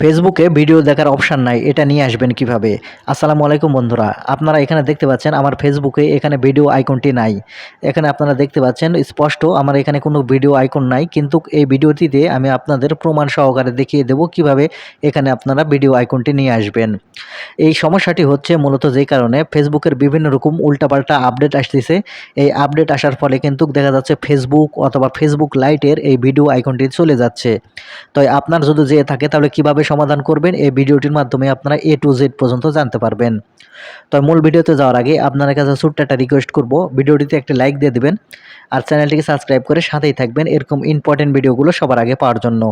ফেসবুকে ভিডিও দেখার অপশান নাই, এটা নিয়ে আসবেন কীভাবে? আসসালামু আলাইকুম বন্ধুরা, আপনারা এখানে দেখতে পাচ্ছেন আমার ফেসবুকে এখানে ভিডিও আইকনটি নাই। এখানে আপনারা দেখতে পাচ্ছেন, স্পষ্ট আমার এখানে কোনো ভিডিও আইকন নাই, কিন্তু এই ভিডিওটিতে আমি আপনাদের প্রমাণ সহকারে দেখিয়ে দেব কীভাবে এখানে আপনারা ভিডিও আইকনটি নিয়ে আসবেন। এই সমস্যাটি হচ্ছে মূলত যেই কারণে ফেসবুকের বিভিন্ন রকম উল্টাপাল্টা আপডেট আসতেছে। এই আপডেট আসার ফলে কিন্তু দেখা যাচ্ছে ফেসবুক অথবা ফেসবুক লাইটের এই ভিডিও আইকনটি চলে যাচ্ছে। তো আপনার যদি যেয়ে থাকে, তাহলে কীভাবে সমাধান করবেন এই ভিডিওটির মাধ্যমে আপনারা এ টু জেড পর্যন্ত জানতে পারবেন। তো মূল ভিডিওতে যাওয়ার আগে আপনার কাছে ছোট্ট একটা রিকোয়েস্ট করব। ভিডিওটিতে একটা লাইক দিয়ে দিবেন আর চ্যানেলটিকে সাবস্ক্রাইব করে সাথেই থাকবেন এরকম ইম্পর্টেন্ট ভিডিওগুলো সবার আগে পাওয়ার জন্য।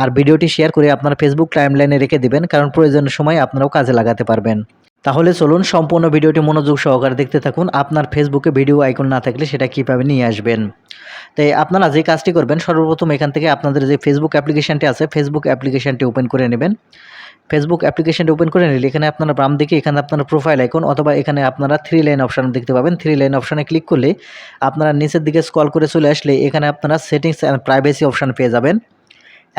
আর ভিডিওটি শেয়ার করে আপনার ফেসবুক টাইমলাইনে রেখে দিবেন, কারণ প্রয়োজনের সময় আপনারাও কাজে লাগাতে পারবেন। তাহলে চলুন সম্পূর্ণ ভিডিওটি মনোযোগ সহকারে দেখতে থাকুন। আপনার ফেসবুকে ভিডিও আইকন না থাকলে সেটা কীভাবে নিয়ে আসবেন? তাই আপনারা যে কাজটি করবেন, সর্বপ্রথম এখান থেকে আপনাদের যে ফেসবুক অ্যাপ্লিকেশনটি আছে ফেসবুক অ্যাপ্লিকেশনটি ওপেন করে নেবেন। ফেসবুক অ্যাপ্লিকেশনটি ওপেন করে নিলে এখানে আপনারা বাম দিকে, এখানে আপনার প্রোফাইল আইকন অথবা এখানে আপনারা থ্রি লাইন অপশান দেখতে পাবেন। থ্রি লাইন অপশানে ক্লিক করলে আপনারা নিচের দিকে স্কল করে চলে আসলে এখানে আপনারা সেটিংস অ্যান্ড প্রাইভেসি অপশান পেয়ে যাবেন।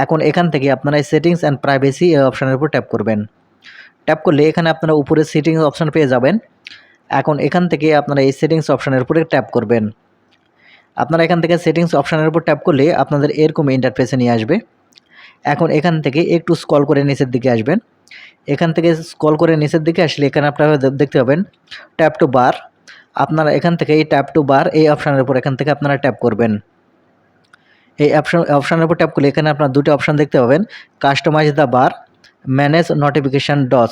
এখন এখান থেকে আপনারা এই সেটিংস অ্যান্ড প্রাইভেসি অপশানের উপর ট্যাপ করবেন। ট্যাপ করলে এখানে আপনারা উপরে সেটিংস অপশান পেয়ে যাবেন। এখন এখান থেকে আপনারা এই সেটিংস অপশানের উপরে ট্যাপ করবেন। আপনারা এখান থেকে সেটিংস অপশানের উপর ট্যাপ করলে আপনাদের এরকম ইন্টারফেসে নিয়ে আসবে। এখন এখান থেকে একটু স্কল করে নিচের দিকে আসবেন। এখান থেকে স্কল করে নিচের দিকে আসলে এখানে আপনারা দেখতে পাবেন ট্যাপ টু বার আপনারা এখান থেকে এই ট্যাপ টু বার এই অপশানের উপর এখান থেকে আপনারা ট্যাপ করবেন। এই অপশান অপশানের উপর ট্যাপ করলে এখানে আপনার দুটো অপশান দেখতে পাবেন। Customise the bar manage notification DOS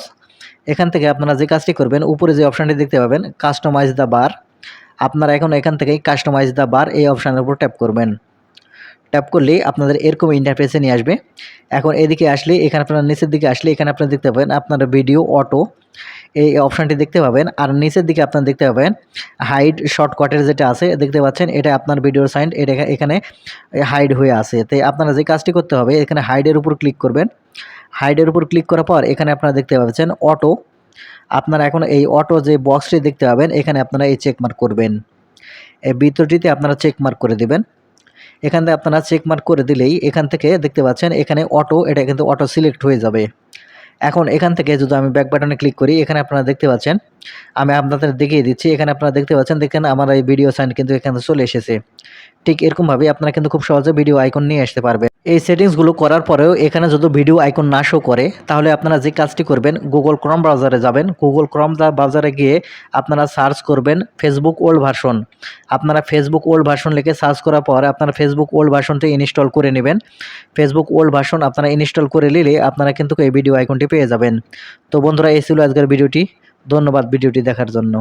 এখান থেকে আপনারা যে কাজটি করবেন, উপরে যে অপশানটি দেখতে পাবেন কাস্টমাইজ দ্য বার আপনারা এখন এখান থেকে কাস্টমাইজ দ্য বার এই অপশানের উপর ট্যাপ করবেন। ট্যাপ করলে আপনাদের এরকম ইন্টারফেসে নিয়ে আসবে। এখন এদিকে আসলে এখানে আপনারা নিচের দিকে আসলে এখানে আপনারা দেখতে পাবেন আপনার ভিডিও অটো এই অপশানটি দেখতে পাবেন। আর নিচের দিকে আপনারা দেখতে পাবেন হাইড শর্টকাটের যেটা আছে, দেখতে পাচ্ছেন এটা আপনার ভিডিওর সাইন এটা এখানে হাইড হয়ে আছে। তাই আপনারা যে কাজটি করতে হবে, এখানে হাইডের উপর ক্লিক করবেন। হাইডের উপর ক্লিক করার পর এখানে আপনারা দেখতে পাচ্ছেন অটো আপনারা এখন এই অটো যে বক্সটি দেখতে পাবেন, এখানে আপনারা এই চেক মার্ক করবেন। এই ভিতরটিতে আপনারা চেক মার্ক করে দেবেন। এখান থেকে আপনারা চেক মার্ক করে দিলেই এখান থেকে দেখতে পাচ্ছেন, এখানে অটো এটা কিন্তু অটো সিলেক্ট হয়ে যাবে। এখন এখান থেকে যদি আমি ব্যাক বাটনে ক্লিক করি, এখানে আপনারা দেখতে পাচ্ছেন, আমি আপনাদের দেখিয়ে দিচ্ছি, এখানে আপনারা দেখতে পাচ্ছেন, দেখেন আমার এই ভিডিও সাইন কিন্তু এখানে চলে এসেছে। ঠিক এরকমভাবে আপনারা কিন্তু খুব সহজে ভিডিও আইকন নিয়ে আসতে পারবেন। এই সেটিংসগুলো করার পরেও এখানে যদি ভিডিও আইকন না শো করে, তাহলে আপনারা যে কাজটি করবেন গুগল ক্রম ব্রাউজারে যাবেন। গুগল ক্রম ব্রাউজারে গিয়ে আপনারা সার্চ করবেন ফেসবুক ওল্ড ভার্সন আপনারা ফেসবুক ওল্ড ভার্সন লিখে সার্চ করার পর আপনারা ফেসবুক ওল্ড ভার্সনটি ইনস্টল করে নেবেন। ফেসবুক ওল্ড ভার্সন আপনারা ইনস্টল করে নিলে আপনারা কিন্তু এই ভিডিও আইকনটি পেয়ে যাবেন। তো বন্ধুরা, এই ছিল আজকের ভিডিওটি ধন্যবাদ ভিডিওটি দেখার জন্য।